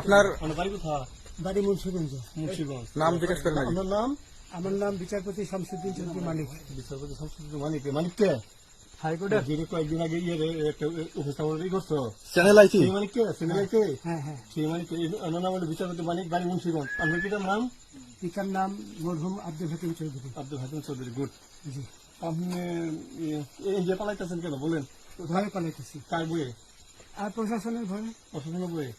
আপনার বাড়ি মুন্সিগঞ্জ। মুন্সিগঞ্জ। নাম জিজ্ঞেস করেন। আপনার নাম? আমার নাম বিচারপতি শামসুদ্দিন চৌধুরী মানিক। বিচারপতি সংস্কৃতি মানিক। হাইকোর্টের যিনি কয়েকদিন আগে ইয়ে উপস্থাপন করছ। চ্যানেল সেই মানিককে হ্যাঁ হ্যাঁ সেই মানিক আমার নাম হলো বিচারপতি মানিক বাড়ি মুন্সিগঞ্জ। আপনার কি নাম? পিতার নাম মরহুম আব্দুল হাকিম চৌধুরী। আব্দুল হাকিম চৌধুরী গুড। জি। আপনি এই যে পালাইতেছেন কেন? বলেন। ভয়ে পালাইতেছি। কার বইয়ে? আর প্রশাসনের ভয়ে অসুবিধা বইয়ে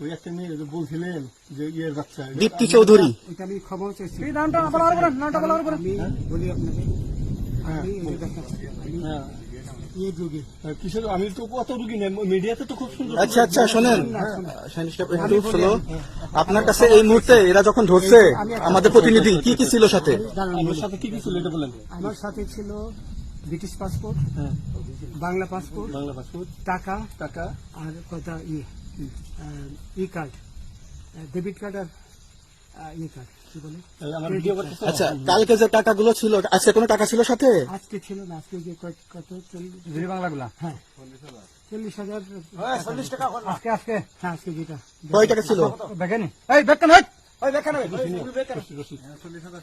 ওই একটা মেয়ে বলছিলেন যে ইয়ের বাচ্চা দীপ্তি চৌধুরী। ওইটা আমি খবর চাইছি নামটা আমি বলি আপনাকে হ্যাঁ, আমি এই যে আমি হ্যাঁ। ইয়ে তো কত রুগী নেই মিডিয়াতে তো খুব সুন্দর। আচ্ছা আচ্ছা শোনেন। আপনার কাছে এই মুহূর্তে এরা যখন ধরছে আমাদের প্রতিনিধি কি কি ছিল সাথে? আমার বলি। সাথে কি কি ছিল এটা বলেন। আমার সাথে ছিল ব্রিটিশ পাসপোর্ট হ্যাঁ। বাংলা পাসপোর্ট বাংলা পাসপোর্ট টাকা টাকা। আর কথা ই ই কার্ড ডেবিট কার্ড আর ই কার্ড কি বলে? তাহলে আমার ভিডিও করতেছে? আচ্ছা কালকে যে টাকাগুলো ছিল আজকে কোনো টাকা ছিল সাথে? আজকে ছিল না আজকে যে কয়- কত চল্লিশ? বাংলাগুলা হ্যাঁ। চল্লিশ হাজার। চল্লিশ টাকা আজকে আজকে? হ্যাঁ আজকে যেটা। কয় টাকা ছিল? দেখেনি চল্লিশ হাজার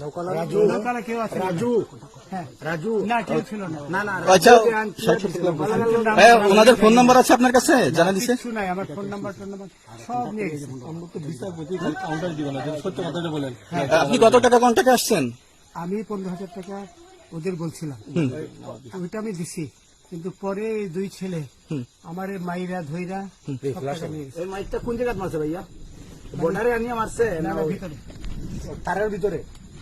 নৌকালা কেউ আছে রাজু। হ্যাঁ। রাজু। না কেউ না। না না আচ্ছা ষাট সত্তর লাখ হ্যাঁ ওনাদের ফোন নাম্বার আছে আপনার কাছে? জানা দিছে? আমার ফোন নাম্বার সব নিয়ে গেছে। আমরা তো বিচারপতি খালি কাউন্টার দিব না যদি সত্য কথাটা বলেন আপনি কত টাকা কন্টাক্টে আসছেন? আমি পনেরো হাজার টাকা ওদের বলছিলাম। ওইটা আমি দিছি কিন্তু পরে দুই ছেলে আমার এই মাইরা ধইরা এই মাইকটা কোন জায়গায় মারছে ভাইয়া? বর্ডারে আনিয়ে মারছে? না, ভিতরে। তারের ভিতরে?